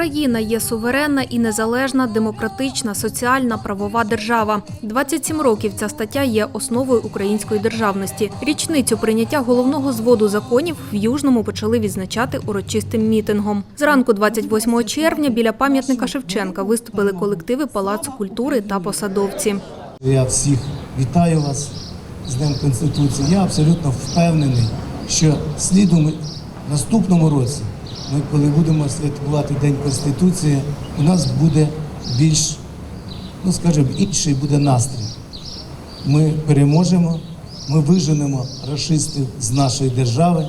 Україна є суверенна і незалежна, демократична, соціальна, правова держава. 27 років ця стаття є основою української державності. Річницю прийняття головного зводу законів в Южному почали відзначати урочистим мітингом. Зранку 28 червня біля пам'ятника Шевченка виступили колективи Палацу культури та посадовці. Я всіх вітаю вас з Днем Конституції. Я абсолютно впевнений, що слідом наступному році, ми коли будемо святкувати День Конституції, у нас буде більш, ну скажімо, інший буде настрій. Ми переможемо, ми виженемо расистів з нашої держави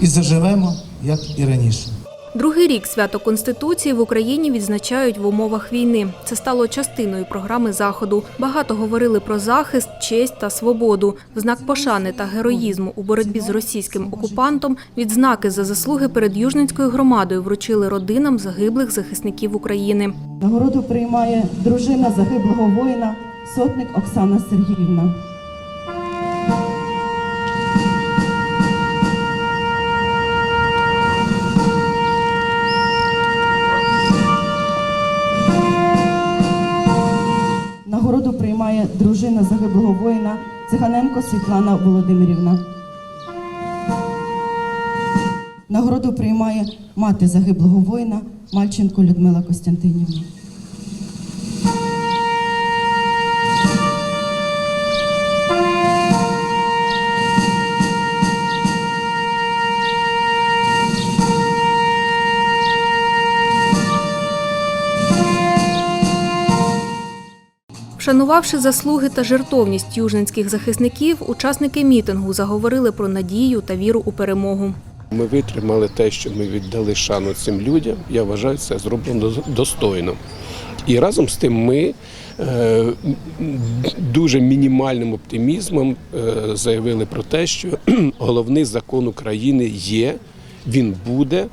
і заживемо, як і раніше. Другий рік свято Конституції в Україні відзначають в умовах війни. Це стало частиною програми заходу. Багато говорили про захист, честь та свободу. В знак пошани та героїзму у боротьбі з російським окупантом відзнаки за заслуги перед Южненською громадою вручили родинам загиблих захисників України. Нагороду приймає дружина загиблого воїна, сотник Оксана Сергіївна. Воїна Циганенко Світлана Володимирівна. Нагороду приймає мати загиблого воїна Мальченко Людмила Костянтинівна. Вшанувавши заслуги та жертовність южненських захисників, учасники мітингу заговорили про надію та віру у перемогу. Ми витримали те, що ми віддали шану цим людям. Я вважаю, це зроблено достойно. І разом з тим ми е, дуже мінімальним оптимізмом е, заявили про те, що головний закон України є, він буде,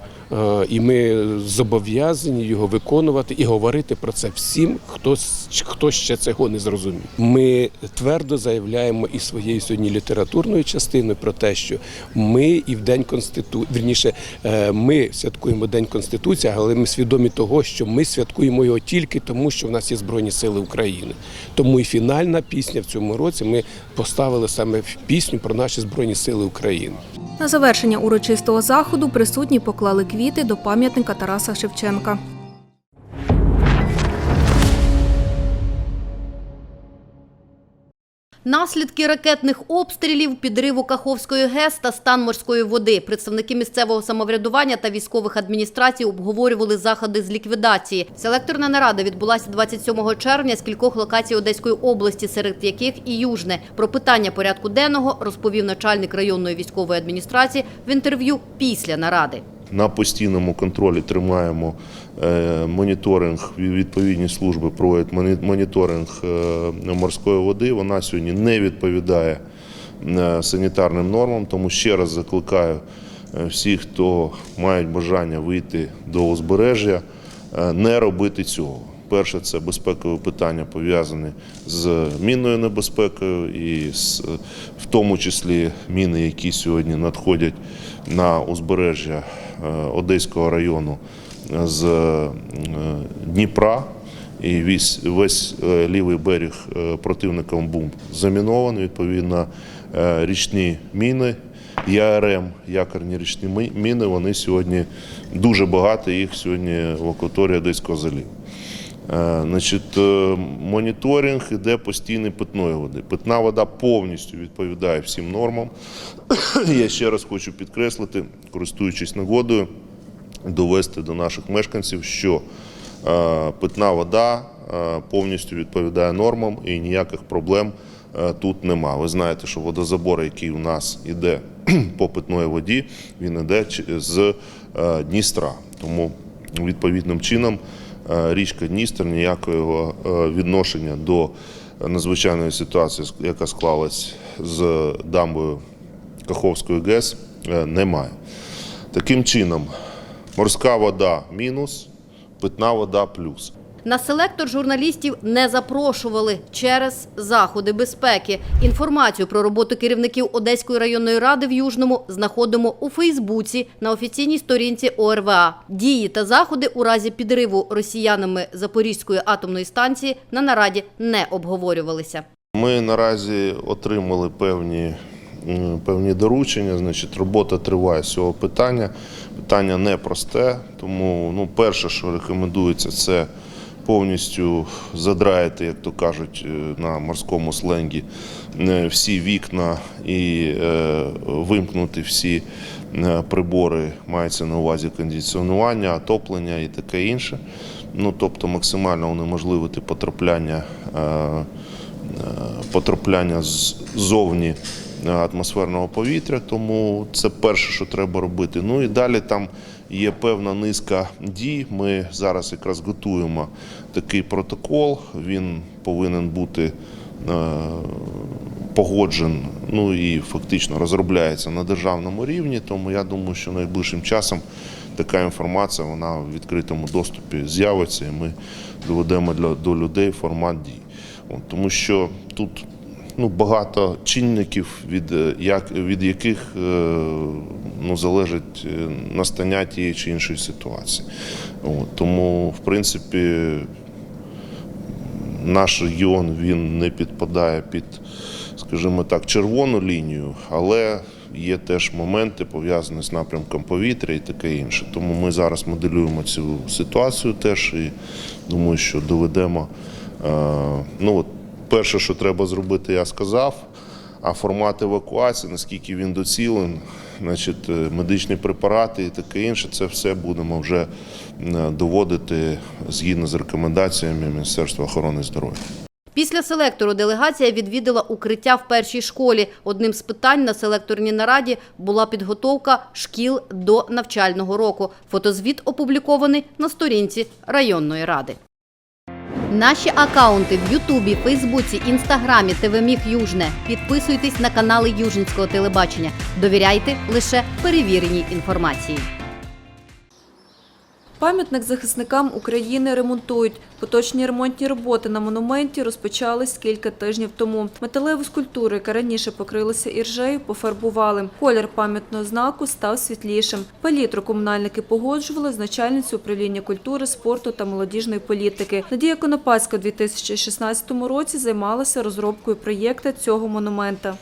і ми зобов'язані його виконувати і говорити про це всім, хто, хто ще цього не зрозумів. Ми твердо заявляємо і своєю сьогодні літературною частиною про те, що ми і в день конститу... вірніше, е, ми святкуємо День Конституції, але ми свідомі того, що ми святкуємо його тільки тому, що в нас є Збройні Сили України. Тому і фінальна пісня в цьому році ми поставили саме в пісню про наші Збройні Сили України. На завершення урочистого заходу присутні поклали квіти до пам'ятника Тараса Шевченка. Наслідки ракетних обстрілів, підриву Каховської ГЕС та стан морської води. Представники місцевого самоврядування та військових адміністрацій обговорювали заходи з ліквідації. Селекторна нарада відбулася 27 червня з кількох локацій Одеської області, серед яких і Южне. Про питання порядку денного розповів начальник районної військової адміністрації в інтерв'ю після наради. На постійному контролі тримаємо е, моніторинг. Відповідні служби проводять моніторинг е, морської води. Вона сьогодні не відповідає е, санітарним нормам. Тому ще раз закликаю всіх, хто мають бажання вийти до узбережжя, не робити цього. Перше, це безпекове питання пов'язане з мінною небезпекою, і в тому числі міни, які сьогодні надходять на узбережжя е, Одеського району з е, Дніпра. І весь, весь лівий берег е, противником бомб замінований. Відповідно, річні міни, ЯРМ, якорні річні міни, вони сьогодні дуже багато їх сьогодні в акваторії Одеського заліву. Е, Значить, е, моніторинг іде постійний питної води. Питна вода повністю відповідає всім нормам. Я ще раз хочу підкреслити, користуючись нагодою, довести до наших мешканців, що е, питна вода повністю відповідає нормам і ніяких проблем тут нема. Ви знаєте, що водозабор, який у нас іде по питної воді, він іде з Дністра. Тому відповідним чином річка Дністер ніякого е, відношення до надзвичайної ситуації, яка склалась з дамбою Каховської ГЕС, е, немає. Таким чином, морська вода мінус, питна вода плюс. На селектор журналістів не запрошували через заходи безпеки. Інформацію про роботу керівників Одеської районної ради в Южному знаходимо у Фейсбуці на офіційній сторінці ОРВА. Дії та заходи у разі підриву росіянами Запорізької атомної станції на нараді не обговорювалися. Ми наразі отримали певні, певні доручення. Значить, робота триває з цього питання. Питання непросте, тому ну, перше, що рекомендується, це повністю задраїти, як то кажуть е, на морському сленгі, всі вікна і е, вимкнути всі е, прибори, мається на увазі кондиціонування, отоплення і таке інше. Ну, тобто максимально унеможливити потрапляння. потрапляння ззовні атмосферного повітря, тому це перше, що треба робити. Ну і далі там є певна низка дій. Ми зараз якраз готуємо такий протокол. Він повинен бути е, погоджен, ну і фактично розробляється на державному рівні. Тому я думаю, що найближчим часом така інформація вона в відкритому доступі з'явиться, і ми доведемо до людей формат дій. Тому що тут ну, багато чинників, від, е, як, від яких е, ну, залежить е, настання тієї чи іншої ситуації. От, тому, в принципі, наш регіон він не підпадає під, скажімо так, червону лінію, але є теж моменти пов'язані з напрямком повітря і таке інше. Тому ми зараз моделюємо цю ситуацію теж і думаю, що доведемо. Е, ну, от перше, що треба зробити, я сказав. А формат евакуації, наскільки він доцілен, значить, е, медичні препарати і таке інше, це все будемо вже е, доводити згідно з рекомендаціями Міністерства охорони здоров'я. Після селектору делегація відвідала укриття в першій школі. Одним з питань на селекторній нараді була підготовка шкіл до навчального року. Фотозвіт опублікований на сторінці районної ради. Наші акаунти в Ютубі, Фейсбуці, Інстаграмі, ТВ Южне. Підписуйтесь на канали Южинського телебачення. Довіряйте лише перевіреній інформації. Пам'ятник захисникам України ремонтують. Поточні ремонтні роботи на монументі розпочались кілька тижнів тому. Металеву скульптуру, яка раніше покрилася іржею, пофарбували. Колір пам'ятного знаку став світлішим. Палітру комунальники погоджували з начальницею управління культури, спорту та молодіжної політики. Надія Конопацька у 2016 році займалася розробкою проєкту цього монумента.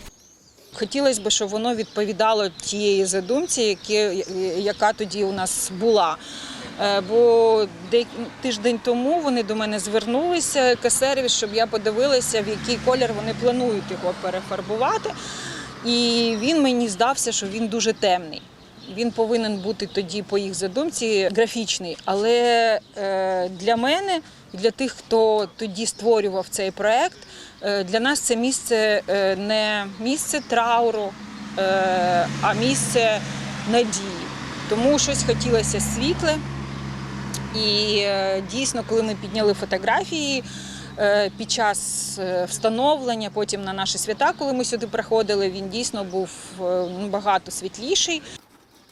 Хотілося б, щоб воно відповідало тієї задумці, яка тоді у нас була. Е, Бо тиждень тому вони до мене звернулися екосервіс, щоб я подивилася, в який колір вони планують його перефарбувати. І він мені здався, що він дуже темний. Він повинен бути тоді по їх задумці графічний. Але е, для мене, для тих, хто тоді створював цей проект, е, для нас це місце не місце трауру, а місце надії. Тому щось хотілося світле. І е, дійсно, коли ми підняли фотографії е, під час е, встановлення, потім на наші свята, коли ми сюди приходили, він дійсно був багато світліший.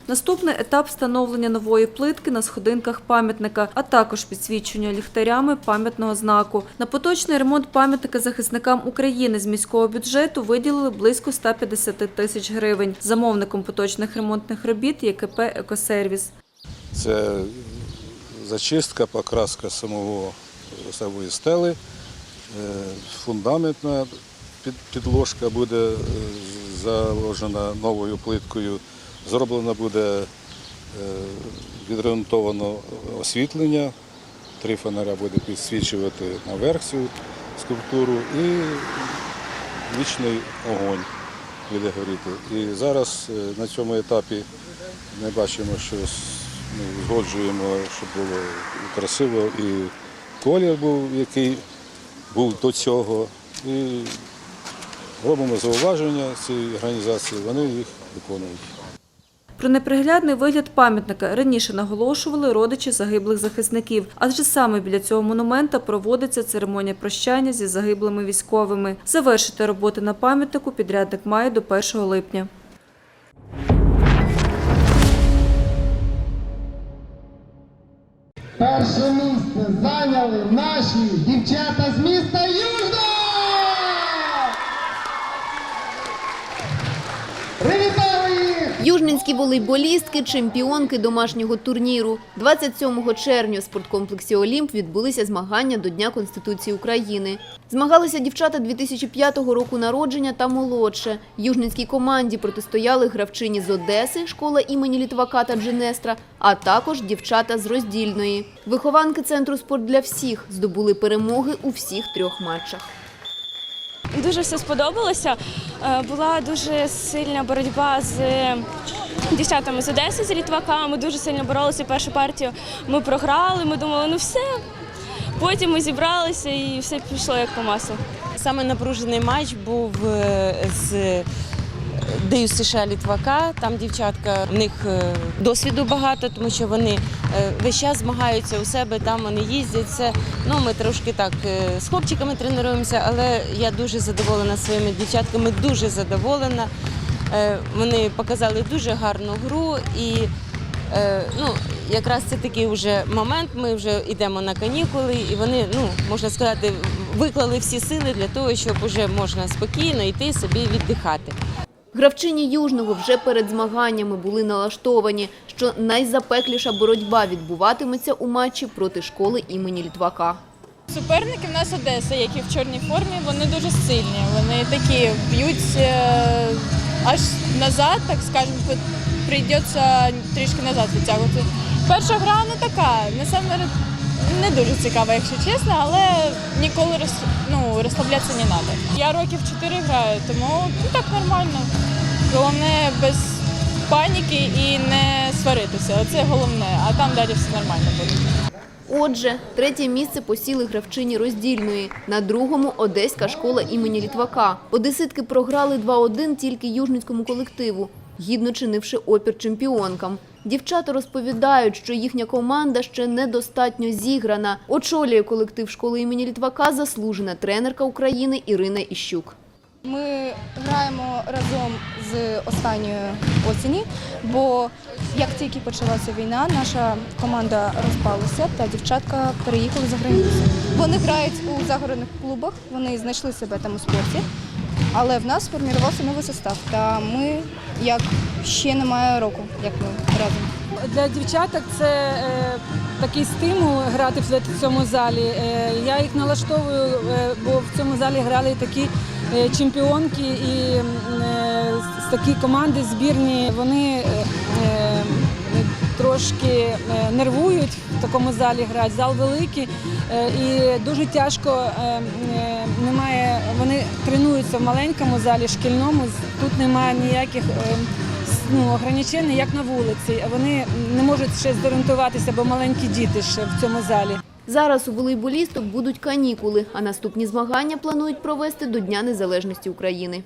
Наступний етап встановлення нової плитки на сходинках пам'ятника, а також підсвічення ліхтарями пам'ятного знаку. На поточний ремонт пам'ятника захисникам України з міського бюджету виділили близько 150 тисяч гривень. Замовником поточних ремонтних робіт є КП «Екосервіс». Це зачистка, покраска самого самої стели, е, фундаментна підложка буде е, заложена новою плиткою, зроблено буде е, відремонтовано освітлення, три фонаря буде підсвічувати наверх цю скульптуру і вічний огонь буде горіти. І зараз на цьому етапі ми бачимо, що ну, згоджуємо, щоб було красиво, і колір був, який був до цього. І робимо зауваження цій організації, вони їх виконують. Про неприглядний вигляд пам'ятника раніше наголошували родичі загиблих захисників, адже саме біля цього монумента проводиться церемонія прощання зі загиблими військовими. Завершити роботи на пам'ятнику підрядник має до 1 липня. Перше місце зайняли наші дівчата з міста Южно! Привітали їх! Южненські волейболістки – чемпіонки домашнього турніру. 27 червня в спорткомплексі «Олімп» відбулися змагання до Дня Конституції України. Змагалися дівчата 2005 року народження та молодше. Южненській команді протистояли гравчині з Одеси, школа імені Літвака та Дженестра, а також дівчата з Роздільної. Вихованки Центру «Спорт для всіх» здобули перемоги у всіх трьох матчах. Дуже все сподобалося. Е, Була дуже сильна боротьба з дівчатами з Одеси, з літваками. Дуже сильно боролися першу партію. Ми програли, ми думали, ну все. Потім ми зібралися і все пішло як по маслу. Саме напружений матч був е, з Дию США Літвака. Там дівчатка, в них е, досвіду багато, тому що вони е, весь час змагаються у себе, там вони їздять. Це, ну, ми трошки так е, з хлопчиками тренуємося, але я дуже задоволена своїми дівчатками, дуже задоволена. Вони показали дуже гарну гру і ну, якраз це такий вже момент. Ми вже йдемо на канікули, і вони, ну можна сказати, виклали всі сили для того, щоб вже можна спокійно йти собі віддихати. Гравчині Южного вже перед змаганнями були налаштовані, що найзапекліша боротьба відбуватиметься у матчі проти школи імені Літвака. Суперники в нас Одеса, які в чорній формі, вони дуже сильні. Вони такі б'ють е, аж назад, так скажемо, прийдеться трішки назад відтягувати. Перша гра не така, насамперед не дуже цікава, якщо чесно, але ніколи роз, ну, розслаблятися не треба. Я років 4 граю, тому ну, так нормально. Головне без паніки і не сваритися. Оце головне, а там далі все нормально буде. Отже, третє місце посіли гравчині роздільної. На другому – Одеська школа імені Літвака. Одеситки програли 2-1 тільки южницькому колективу, гідно чинивши опір чемпіонкам. Дівчата розповідають, що їхня команда ще недостатньо зіграна. Очолює колектив школи імені Літвака заслужена тренерка України Ірина Іщук. Ми граємо разом з останньої осені, бо як тільки почалася війна, наша команда розпалася та дівчатка переїхали за границю. Вони грають у загородних клубах, вони знайшли себе там у спорті, але в нас сформувався новий состав. Та ми як ще немає року, як ми разом. Для дівчаток це е, такий стимул грати в цьому залі. Е, я їх налаштовую, е, бо в цьому залі грали такі е, чемпіонки і е, з такі команди збірні. Вони е, е, трошки е, нервують в такому залі грати. Зал великий е, і дуже тяжко. Тренуються в маленькому залі, шкільному. Тут немає ніяких. е, ну, ограничень, як на вулиці. Вони не можуть ще зорієнтуватися, бо маленькі діти ще в цьому залі. Зараз у волейболісток будуть канікули, а наступні змагання планують провести до Дня Незалежності України.